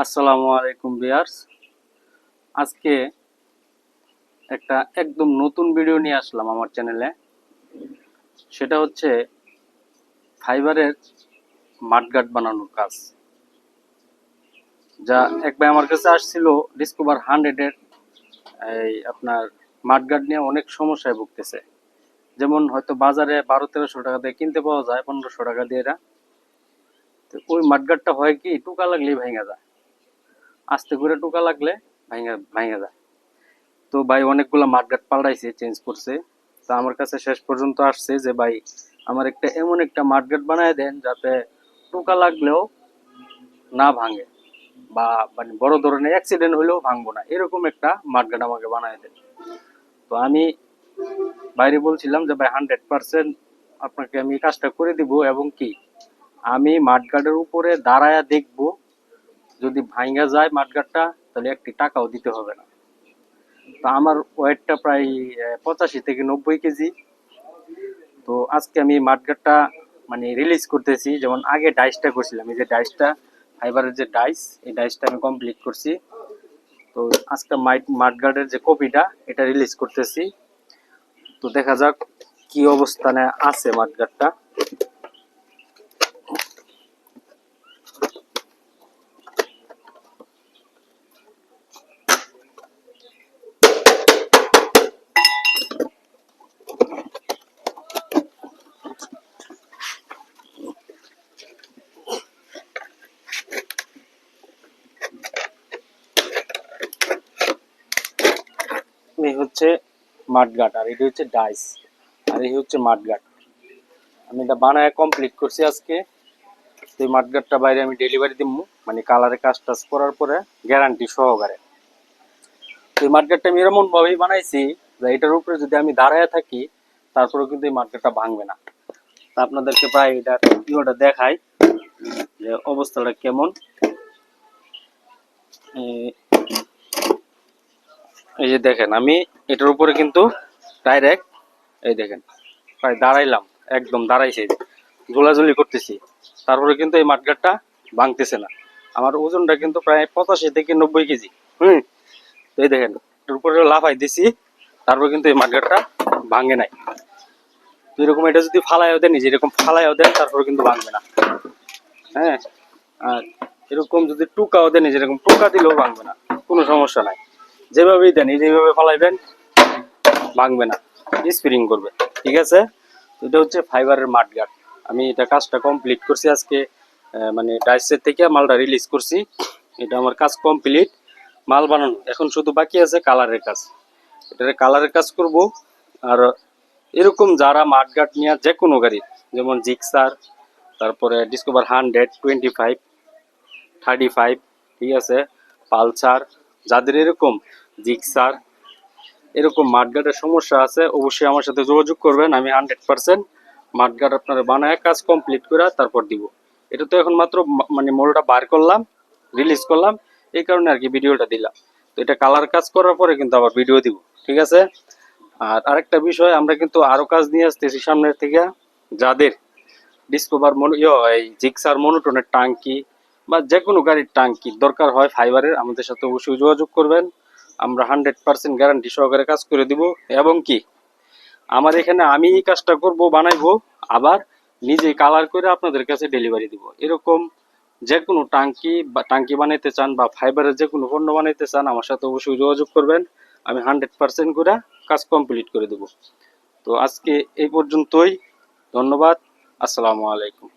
আসসালামু আলাইকুম বিয়ার্স আজকে একটা একদম নতুন ভিডিও নিয়ে আসলাম আমার চ্যানেলে। সেটা হচ্ছে ফাইবারের মাঠগাট বানানোর কাজ। যা এক ভাই আমার কাছে আসছিল ডিসকভার হান্ড্রেডের এই আপনার মাঠগাট নিয়ে অনেক সমস্যায় ভুগতেছে। যেমন হয়তো বাজারে বারো তেরোশো টাকা দিয়ে কিনতে পাওয়া যায়, পনেরোশো টাকা দিয়ে এরা। তো ওই মাঠগাটটা হয় কি, টুকা লাগলেই ভেঙে যায়। আস্তে করে টোকা লাগলে ভাঙা ভাঙা যায়। তো ভাই অনেকগুলো মাঠঘাট পাল্টাইছে চেঞ্জ করছে। তো আমার কাছে শেষ পর্যন্ত আসছে যে, ভাই, আমার একটা এমন একটা মাঠঘাট বানায় দেন যাতে টোকা লাগলেও না ভাঙে বা মানে বড় ধরনের অ্যাক্সিডেন্ট হলেও ভাঙবো না। এরকম একটা মাঠঘাট আমাকে বানায় দেন। তো আমি বাইরে বলছিলাম যে, ভাই হান্ড্রেড পার্সেন্ট আপনাকে আমি কাজটা করে দিব এবং কি? আমি মাঠঘাটের উপরে দাঁড়ায়া দেখব যদি ভাঙ্গা যায় মাঠঘাটটা, তাহলে একটি টাকাও দিতে হবে না। তো আমার ওয়েটটা প্রায় পঁচাশি থেকে নব্বই কেজি। তো আজকে আমি মাঠঘাটটা মানে রিলিজ করতেছি। যেমন আগে ডাইসটা করছিলাম, এই যে ডাইসটা ফাইবারের যে ডাইস এই ডাইসটা আমি কমপ্লিট করছি। তো আজকে মাইট মাঠঘাটের যে কপিটা, এটা রিলিজ করতেছি। তো দেখা যাক কি অবস্থানে আছে মাঠঘাটটা। এই হচ্ছে মাঠগাট আর এটা হচ্ছে ডাইস, আর এই হচ্ছে মাঠগাট আমি এটা বানায় কমপ্লিট করছি আজকে। এই মাঠগাটটা বাইরে আমি ডেলিভারি দিব মানে কালারে কাজ টাজ করার পরে গ্যারান্টি সহকারে। এই মাঠগাটটা আমি এরকম ভাবেই বানাইছি যে এটার উপরে যদি আমি দাঁড়ায় থাকি, তারপরেও কিন্তু এই মাঠগাটটা ভাঙবে না। আপনাদেরকে প্রায় এটা ভিডিওটা দেখাই যে অবস্থাটা কেমন। এই- যে দেখেন, আমি এটার উপরে কিন্তু ডাইরেক্ট এই দেখেন, প্রায় দাঁড়াইলাম, একদম দাঁড়াইছে। ঝোলাঝুলি করতেছি। তারপরে কিন্তু এই মাঠগাটটা ভাঙতেছে না। আমার ওজনটা কিন্তু প্রায় পঁচাশি থেকে নব্বই কেজি, হুম? তো এই দেখেন এটার উপরে লাফাই দিছি, তারপর কিন্তু এই মাঠগাটটা ভাঙে নাই। তো এরকম এটা যদি ফালাইও দেন, এই যে এরকম ফালাইও দেন, তারপরে কিন্তু ভাঙবে না। হ্যাঁ? আর এরকম যদি টুকাও দেন, এই যে এরকম টুকা দিলেও ভাঙবে না, কোনো সমস্যা নাই। যেভাবেই দেন, এই যেভাবে ফালাইবেন, ভাঙবে না। স্প্রিং করবে, ঠিক আছে? এটা হচ্ছে ফাইবারের মাঠগাট আমি এটা কাজটা কমপ্লিট করছি আজকে মানে ডাইসের থেকে মালটা রিলিজ করছি। এটা আমার কাজ কমপ্লিট। মাল বানানো, এখন শুধু বাকি আছে কালারের কাজ। এটার কালারের কাজ করব। আর এরকম যারা মাঠগাট নিয়ে যে কোনো গাড়ি, যেমন জিক্সার তারপরে Discover hundred twenty five thirty five ঠিক আছে? পালসার যাদের এরকম জিক্সার। এরকম মাঠগাটের সমস্যা আছে, অবশ্যই আমার সাথে যোগাযোগ করবেন, আমি হান্ড্রেড পার্সেন্ট মাঠগাট আপনারা বানায় কাজ কমপ্লিট করে তারপর দিব। এটা তো এখন মাত্র মানে মোলটা বার করলাম রিলিজ করলাম, এই কারণে আর কি ভিডিওটা দিলাম। তো এটা কালার কাজ করার পরে কিন্তু আবার ভিডিও দিব, ঠিক আছে? আর আরেকটা বিষয়, আমরা কিন্তু আরও কাজ নিয়ে আসতেছি সামনের থেকে, যাদের ডিসকভার মনো এই জিক্সার মনোটনের টাঙ্কি বা যে কোনো গাড়ির টাঙ্কি দরকার হয় ফাইবারের আমাদের সাথে অবশ্যই যোগাযোগ করবেন। আমরা হান্ড্রেড পার্সেন্ট গ্যারান্টি সহকারে কাজ করে দিব। এবং কি? আমার এখানে আমি এই কাজটা করব, বানাইবো, আবার নিজে কালার করে আপনাদের কাছে ডেলিভারি দিব। এরকম যে কোনো টাঙ্কি বা টাঙ্কি বানাইতে চান বা ফাইবারের যে কোনো পণ্য বানাইতে চান, আমার সাথে অবশ্যই যোগাযোগ করবেন। আমি হান্ড্রেড পার্সেন্ট করে কাজ কমপ্লিট করে দেব। তো আজকে এই পর্যন্তই। ধন্যবাদ। আসসালামু আলাইকুম।